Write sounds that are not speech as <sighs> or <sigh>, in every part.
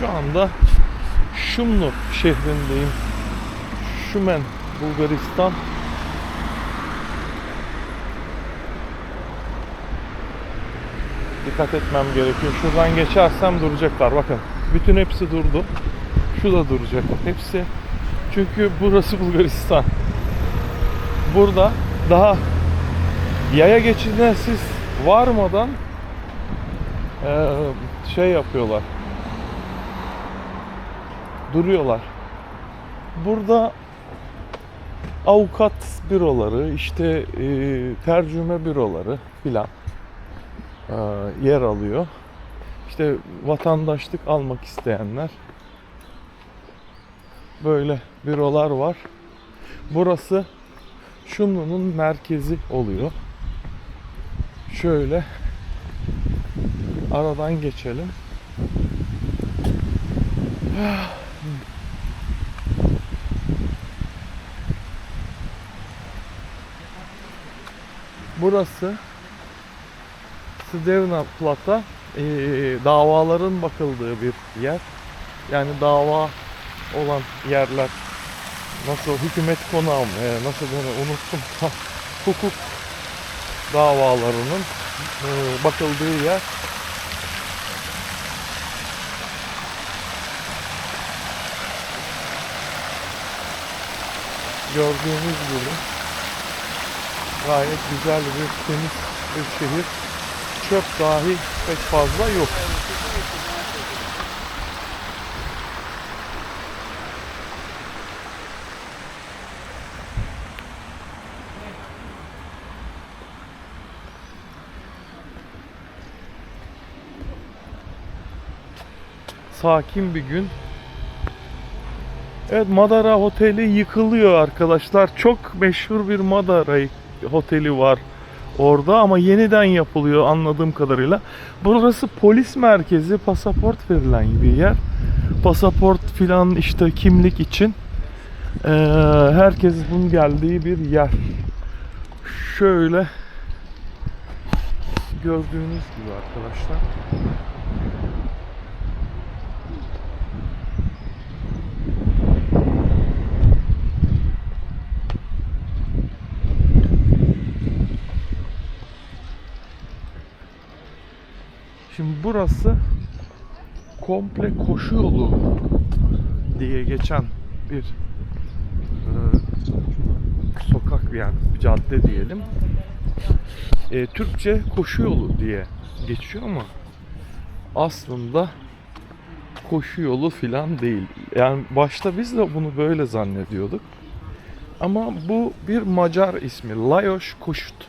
Şu anda Şumlu şehrindeyim. Şumen, Bulgaristan. Dikkat etmem gerekiyor. Şuradan geçersem duracaklar. Bakın bütün hepsi durdu. Şu da duracak. Hepsi. Çünkü burası <laughs> Bulgaristan. Burada daha yaya geçidine siz varmadan eee, şey yapıyorlar. Duruyorlar. Burada avukat büroları, işte eee, tercüme büroları filan eee, yer alıyor. İşte vatandaşlık almak isteyenler böyle bürolar var. Burası Şumlu'nun merkezi oluyor. Şöyle aradan geçelim. Burası Stevna Plata eee, davaların bakıldığı bir yer. Yani dava olan yerler nasıl hükümet konağı mı e, nasıl bunu unuttum <laughs> hukuk davalarının e, bakıldığı yer gördüğünüz gibi gayet güzel bir temiz bir şehir çöp dahi pek fazla yok sakin bir gün. Evet Madara Oteli yıkılıyor arkadaşlar. Çok meşhur bir Madara Oteli var orada ama yeniden yapılıyor anladığım kadarıyla. Burası polis merkezi, pasaport verilen bir yer. Pasaport filan işte kimlik için eee herkesin geldiği bir yer. Şöyle gördüğünüz gibi arkadaşlar. Şimdi burası komple koşu yolu diye geçen bir e, sokak yani bir cadde diyelim. E, Türkçe koşu yolu diye geçiyor ama aslında koşu yolu filan değil. Yani başta biz de bunu böyle zannediyorduk. Ama bu bir Macar ismi. Lajos Koşut.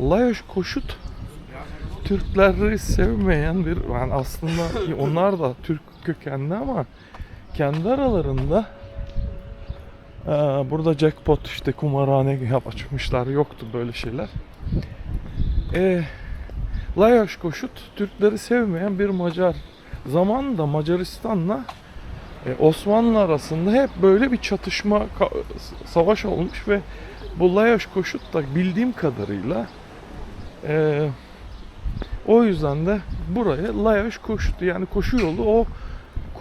Lajos Koşut Türkleri sevmeyen bir yani aslında <laughs> onlar da Türk kökenli ama kendi aralarında eee, burada jackpot işte kumarhane yap açmışlar yoktu böyle şeyler. E, Lajos Koşut Türkleri sevmeyen bir Macar. Zamanında Macaristan'la e, Osmanlı arasında hep böyle bir çatışma savaş olmuş ve bu Lajos Koşut da bildiğim kadarıyla eee o yüzden de buraya Layaş Koşut yani koşu yolu o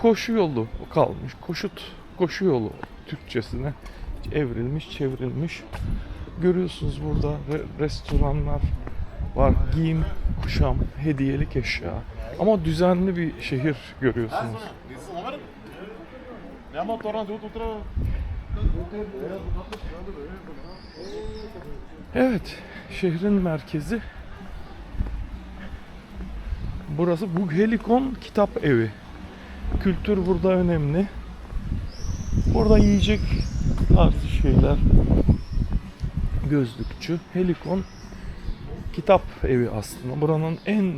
koşu yolu kalmış. Koşut, koşu yolu Türkçesine evrilmiş, çevrilmiş. Görüyorsunuz burada restoranlar var. Giyim, kuşam, hediyelik eşya. Ama düzenli bir şehir görüyorsunuz. Evet, şehrin merkezi Burası bu Helikon Kitap Evi. Kültür burada önemli. Burada yiyecek tarzı şeyler. Gözlükçü. Helikon Kitap Evi aslında. Buranın en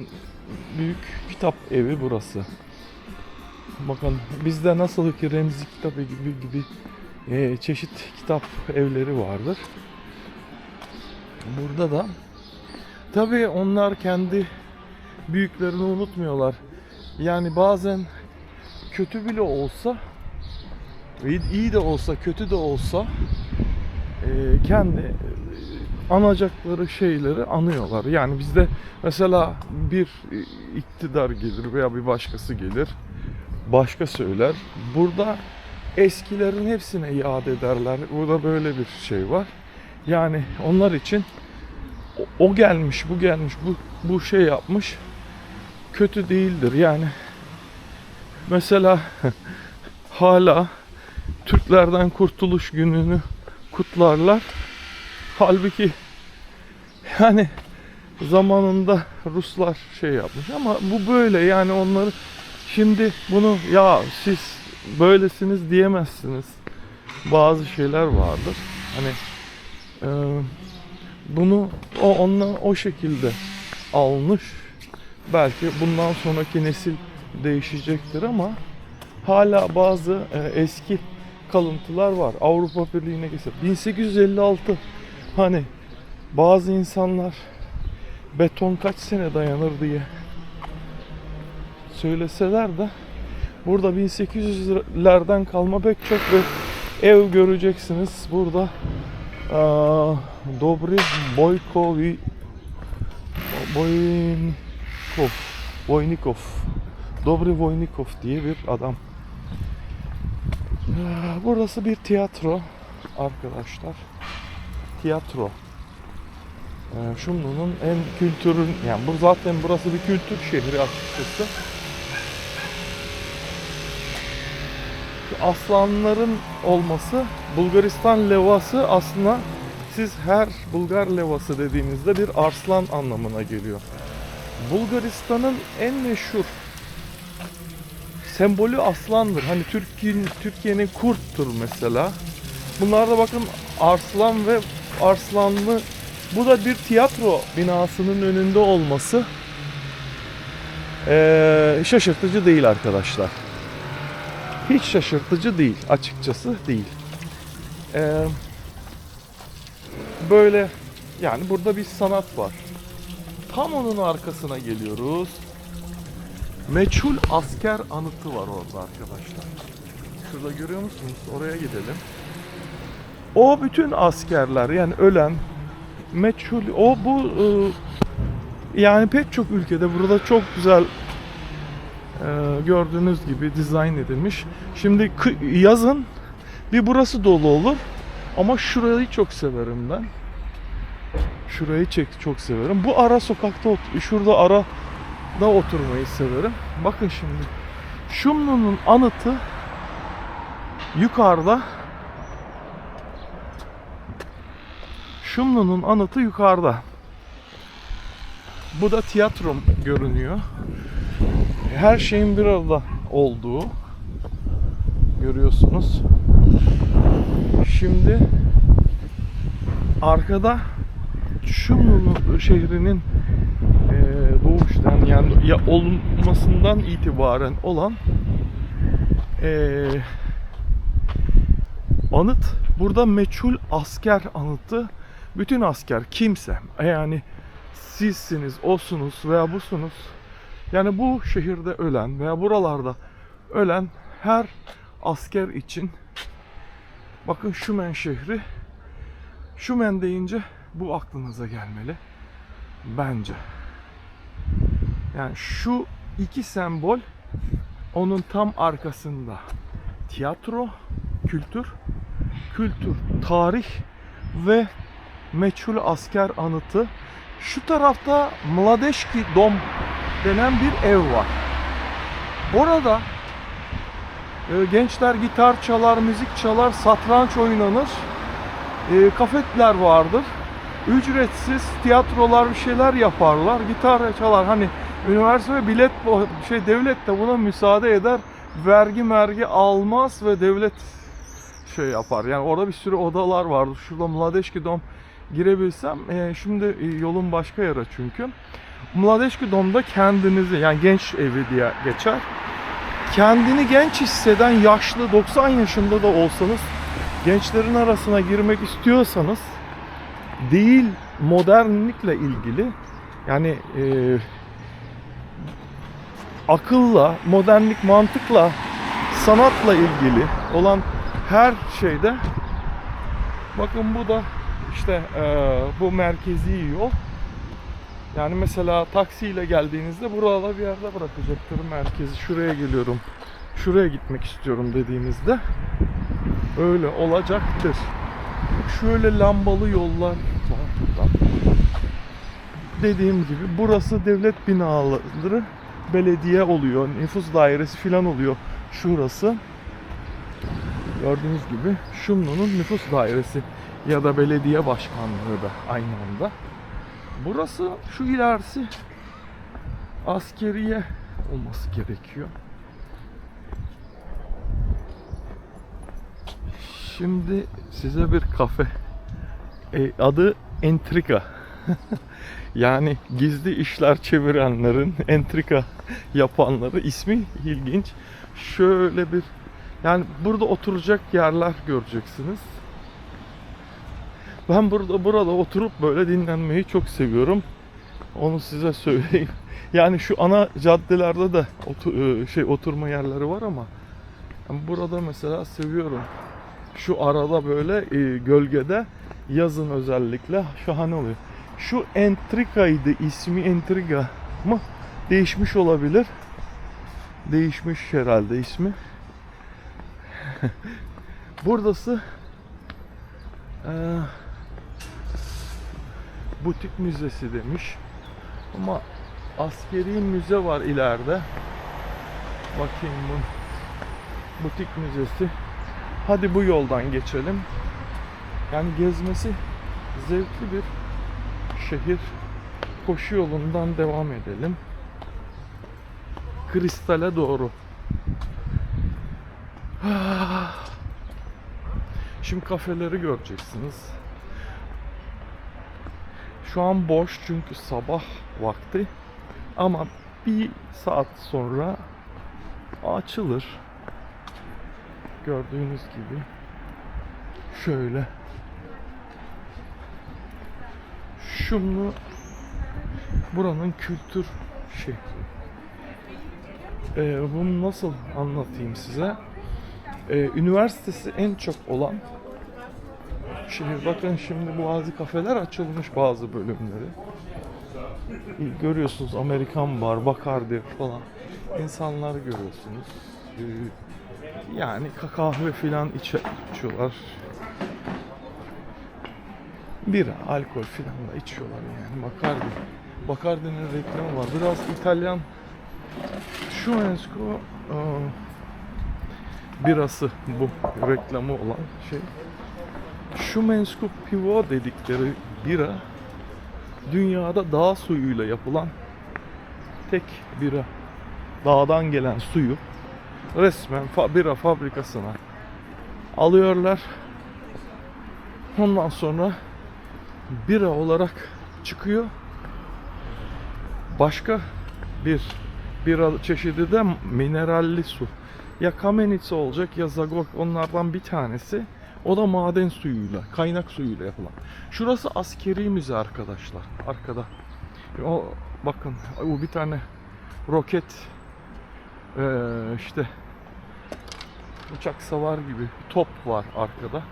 büyük kitap evi burası. Bakın bizde nasıl ki Remzi Kitabı gibi gibi e, çeşit kitap evleri vardır. Burada da tabii onlar kendi büyüklerini unutmuyorlar. Yani bazen kötü bile olsa iyi de olsa kötü de olsa e, kendi anacakları şeyleri anıyorlar. Yani bizde mesela bir iktidar gelir veya bir başkası gelir. başka söyler. Burada eskilerin hepsine iade ederler. Burada böyle bir şey var. Yani onlar için o gelmiş, bu gelmiş, bu bu şey yapmış kötü değildir. Yani mesela <laughs> hala Türklerden Kurtuluş Günü'nü kutlarlar. Halbuki yani zamanında Ruslar şey yapmış ama bu böyle yani onları şimdi bunu ya siz böylesiniz diyemezsiniz. Bazı şeyler vardır. Hani e, bunu o onunla o şekilde almış. Belki bundan sonraki nesil değişecektir ama hala bazı e, eski kalıntılar var. Avrupa Birliği'ne geçse 1856 hani bazı insanlar beton kaç sene dayanır diye söyleseler de burada 1800'lerden kalma pek çok bir ev göreceksiniz. Burada aa, Dobry Boykovi Boynikov Boynikov Dobry Voynikov diye bir adam. Ee, Burası bir tiyatro arkadaşlar. Tiyatro. Ee, Şumlu'nun en kültürün yani bu zaten burası bir kültür şehri açıkçası. Aslanların olması Bulgaristan levası aslında siz her Bulgar levası dediğinizde bir arslan anlamına geliyor. Bulgaristan'ın en meşhur sembolü aslandır. Hani Türkiye'nin Türkiye'nin kurttur mesela. Bunlarda bakın arslan ve arslanlı bu da bir tiyatro binasının önünde olması eee, şaşırtıcı değil arkadaşlar. Hiç şaşırtıcı değil açıkçası değil. Eee, böyle yani burada bir sanat var. Tam onun arkasına geliyoruz. Meçhul asker anıtı var orada arkadaşlar. Şurada görüyor musunuz? Oraya gidelim. O bütün askerler yani ölen meçhul o bu ıı, yani pek çok ülkede burada çok güzel e, gördüğünüz gibi dizayn edilmiş. Şimdi yazın bir burası dolu olur ama şurayı çok severim ben. Şurayı çek çok severim. Bu ara sokakta ot- şurada ara da oturmayı severim. Bakın şimdi. Şumlu'nun anıtı yukarıda. Şumlu'nun anıtı yukarıda. Bu da tiyatro görünüyor. Her şeyin bir arada olduğu görüyorsunuz. Şimdi arkada Şumlu şehrinin eee, doğuştan yani ya olmasından itibaren olan eee, anıt burada meçhul asker anıtı bütün asker kimse yani sizsiniz osunuz veya busunuz yani bu şehirde ölen veya buralarda ölen her asker için bakın Şumen şehri Şumen deyince bu aklınıza gelmeli bence. Yani şu iki sembol onun tam arkasında. Tiyatro, kültür, kültür, tarih ve meçhul asker anıtı. Şu tarafta Mladeşki Dom denen bir ev var. Orada e, gençler gitar çalar, müzik çalar, satranç oynanır. E, kafetler vardır ücretsiz tiyatrolar bir şeyler yaparlar. Gitar çalar. Hani üniversite ve bilet şey devlet de buna müsaade eder. Vergi mergi almaz ve devlet şey yapar. Yani orada bir sürü odalar vardı. Şurada Mladeşki Dom girebilsem. e, şimdi e, yolun başka yere çünkü. Mladeşki Dom'da kendinizi yani genç evi diye geçer. Kendini genç hisseden yaşlı 90 yaşında da olsanız gençlerin arasına girmek istiyorsanız değil modernlikle ilgili yani e, akılla, modernlik, mantıkla, sanatla ilgili olan her şeyde bakın bu da işte e, bu merkezi yol. Yani mesela taksiyle geldiğinizde burada bir yerde bırakacaktır merkezi. Şuraya geliyorum şuraya gitmek istiyorum dediğimizde öyle olacaktır. Şöyle lambalı yollar. Dediğim gibi burası devlet binaları belediye oluyor, nüfus dairesi filan oluyor şurası. Gördüğünüz gibi Şumlu'nun nüfus dairesi ya da belediye başkanlığı da aynı anda. Burası şu ilerisi askeriye olması gerekiyor. Şimdi size bir kafe. E, adı Entrika. <laughs> yani gizli işler çevirenlerin, entrika yapanları ismi ilginç. Şöyle bir yani burada oturacak yerler göreceksiniz. Ben burada burada oturup böyle dinlenmeyi çok seviyorum. Onu size söyleyeyim. <laughs> Yani şu ana caddelerde de otu- e, şey oturma yerleri var ama ben burada mesela seviyorum. Şu arada böyle e, gölgede yazın özellikle şahane oluyor. Şu Entrika'ydı ismi Entriga mı? Değişmiş olabilir. Değişmiş herhalde ismi. <laughs> Buradası eee butik müzesi demiş. Ama askeri müze var ileride. Bakayım bu butik müzesi. Hadi bu yoldan geçelim. Yani gezmesi zevkli bir şehir. Koşu yolundan devam edelim. Kristale doğru. <sighs> Şimdi kafeleri göreceksiniz. Şu an boş çünkü sabah vakti. Ama bir saat sonra açılır. Gördüğünüz gibi. Şöyle. Şunu buranın kültür şehri. Ee, bunu nasıl anlatayım size? Ee, üniversitesi en çok olan şehir. Bakın şimdi bazı kafeler açılmış bazı bölümleri. Görüyorsunuz Amerikan bar, Bacardi falan. İnsanları görüyorsunuz. Ee, yani kahve filan içiyorlar. Bira, alkol filan da içiyorlar yani. Bacardi. Bacardi'nin reklamı var. Biraz İtalyan Şumensko e, birası bu reklamı olan şey. Şumensko Pivo dedikleri bira dünyada dağ suyuyla yapılan tek bira. Dağdan gelen suyu resmen fa- bira fabrikasına alıyorlar. Ondan sonra bira olarak çıkıyor. Başka bir bira çeşidi de mineralli su. Ya Kamenica olacak ya Zagor onlardan bir tanesi. O da maden suyuyla, kaynak suyuyla yapılan. Şurası askeri müze arkadaşlar. Arkada. O bakın o bir tane roket eee, işte uçak savar gibi top var arkada.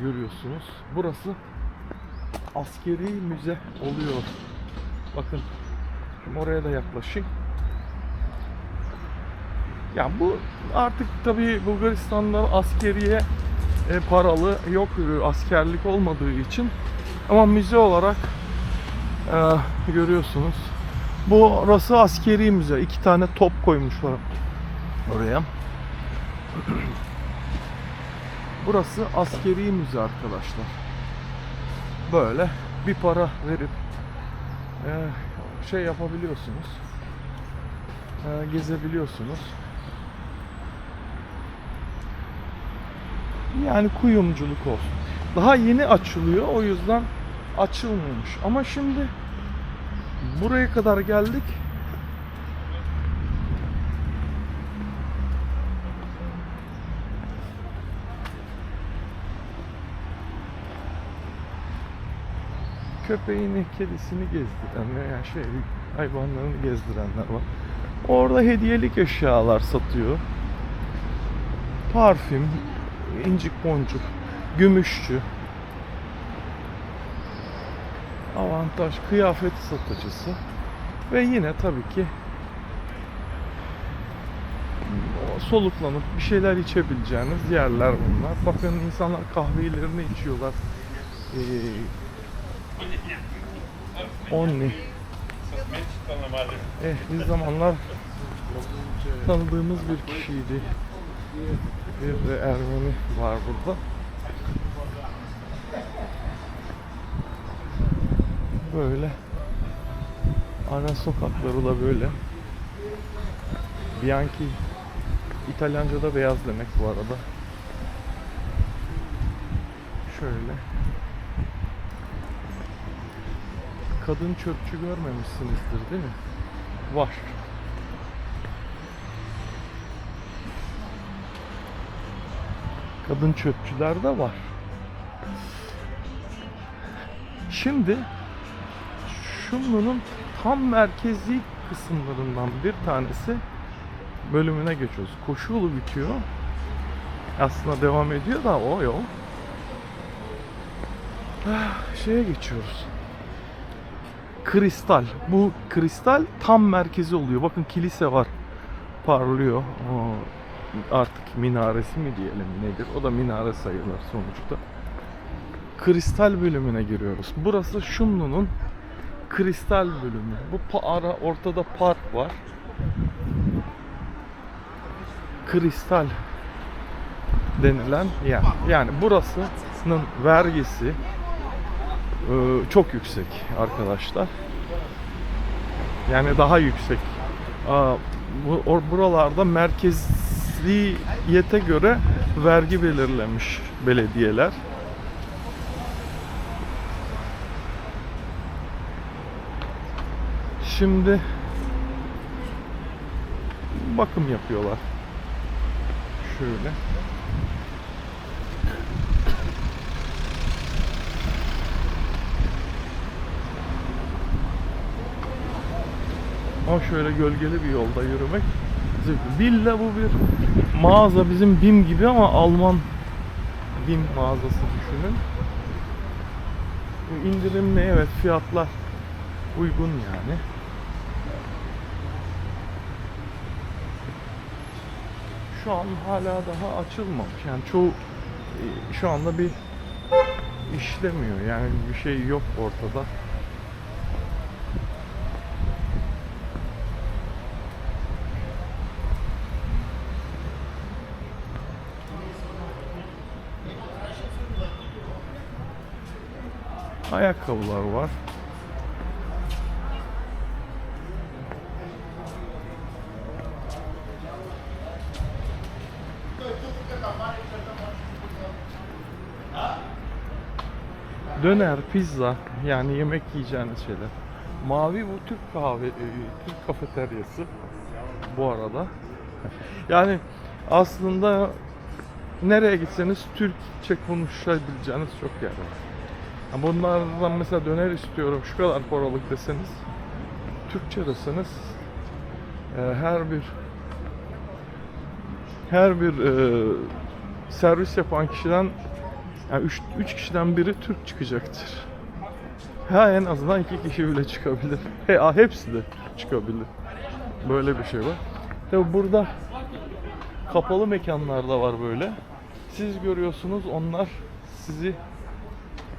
Görüyorsunuz. Burası askeri müze oluyor. Bakın. Şimdi oraya da yaklaşayım. Ya bu artık tabii Bulgaristan'da askeriye e, paralı yok e, askerlik olmadığı için ama müze olarak e, görüyorsunuz. Bu orası askeri müze. İki tane top koymuşlar oraya. <clears throat> Burası askeri müze arkadaşlar. Böyle bir para verip e, şey yapabiliyorsunuz. E, gezebiliyorsunuz. Yani kuyumculuk olsun. Daha yeni açılıyor o yüzden açılmamış. Ama şimdi buraya kadar geldik. Köpeğini, kedisini gezdirenler, yani şey hayvanlarını gezdirenler var. Orada hediyelik eşyalar satıyor. Parfüm, incik boncuk, gümüşçü, avantaj, kıyafet satıcısı ve yine tabii ki soluklanıp bir şeyler içebileceğiniz yerler bunlar. Bakın insanlar kahvelerini içiyorlar. Ee, Onni. Eh bir zamanlar tanıdığımız bir kişiydi. Bir de Ermeni var burada. Böyle ara sokakları da böyle. Bianchi İtalyanca'da beyaz demek bu arada. Şöyle. Kadın çöpçü görmemişsinizdir değil mi? Var. Kadın çöpçüler de var. Şimdi Şumlu'nun tam merkezi kısımlarından bir tanesi bölümüne geçiyoruz. Koşu yolu bitiyor. Aslında devam ediyor da o yol. Ah, Şeye geçiyoruz. Kristal. Bu kristal tam merkezi oluyor. Bakın kilise var. Parlıyor. O artık minaresi mi diyelim nedir? O da minare sayılır sonuçta. Kristal bölümüne giriyoruz. Burası Şumlu'nun kristal bölümü. Bu ara ortada park var. Kristal denilen yer. Yani burasının vergisi çok yüksek arkadaşlar. Yani daha yüksek. Bu buralarda merkeziyete göre vergi belirlemiş belediyeler. Şimdi bakım yapıyorlar. Şöyle. Ama şöyle gölgeli bir yolda yürümek zevkli. Villa bu bir mağaza bizim BİM gibi ama Alman BİM mağazası düşünün. Bu indirimli evet fiyatlar uygun yani. Şu an hala daha açılmamış. Yani çoğu e, şu anda bir işlemiyor. Yani bir şey yok ortada. Ayakkabılar var. Döner, pizza yani yemek yiyeceğiniz şeyler. Mavi bu Türk kahve, e, Türk kafeteryası bu arada. Yani aslında nereye gitseniz Türkçe konuşabileceğiniz çok yer var. Bunlardan mesela döner istiyorum şu kadar paralık deseniz Türkçe deseniz e, her bir her bir e, servis yapan kişiden yani üç, üç kişiden biri Türk çıkacaktır. Ha en azından iki kişi bile çıkabilir. He, a, hepsi de çıkabilir. Böyle bir şey var. Tabi burada kapalı mekanlar da var böyle. Siz görüyorsunuz onlar sizi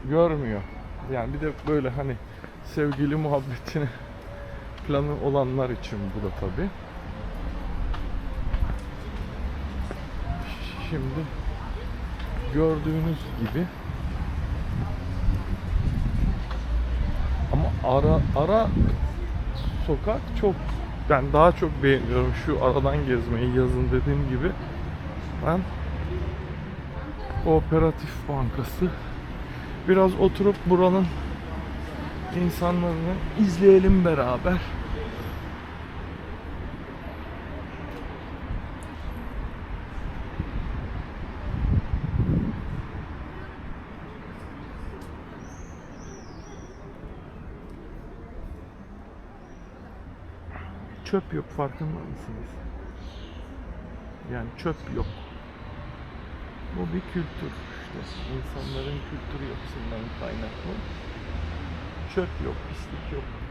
görmüyor. Yani bir de böyle hani sevgili muhabbetini planı olanlar için bu da tabi. Şimdi gördüğünüz gibi ama ara ara sokak çok ben daha çok beğeniyorum şu aradan gezmeyi yazın dediğim gibi ben Kooperatif Bankası biraz oturup buranın insanlarını izleyelim beraber. Çöp yok farkında mısınız? Yani çöp yok. Bu bir kültür işte. İnsanların kültür yapısından kaynaklı. Çöp yok, pislik yok.